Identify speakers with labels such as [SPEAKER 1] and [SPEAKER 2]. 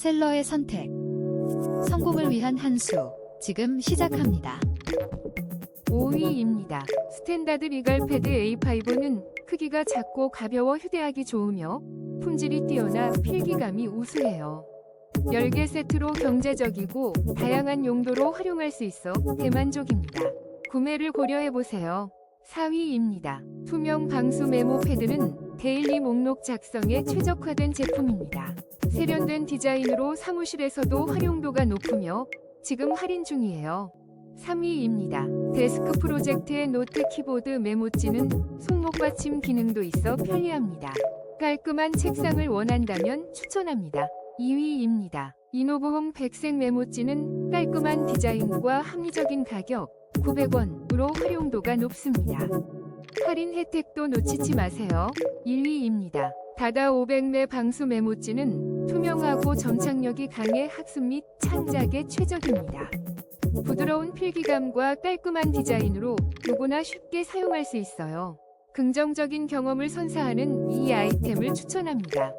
[SPEAKER 1] 셀러의 선택. 성공을 위한 한 수. 지금 시작합니다.
[SPEAKER 2] 5위입니다. 스탠다드 리갈 패드 A5는 크기가 작고 가벼워 휴대하기 좋으며 품질이 뛰어나 필기감이 우수해요. 10개 세트로 경제적이고 다양한 용도로 활용할 수 있어 대만족입니다. 구매를 고려해보세요. 4위입니다. 투명 방수 메모 패드는 데일리 목록 작성에 최적화된 제품입니다. 세련된 디자인으로 사무실에서도 활용도가 높으며 지금 할인 중이에요. 3위입니다. 데스크 프로젝트의 노트 키보드 메모지는 손목 받침 기능도 있어 편리합니다. 깔끔한 책상을 원한다면 추천합니다. 2위입니다. 이노브홈 백색 메모지는 깔끔한 디자인과 합리적인 가격 900원으로 활용도가 높습니다. 할인 혜택도 놓치지 마세요. 1위입니다. 다다 500매 방수 메모지는 투명하고 점착력이 강해 학습 및 창작에 최적입니다. 부드러운 필기감과 깔끔한 디자인으로 누구나 쉽게 사용할 수 있어요. 긍정적인 경험을 선사하는 이 아이템을 추천합니다.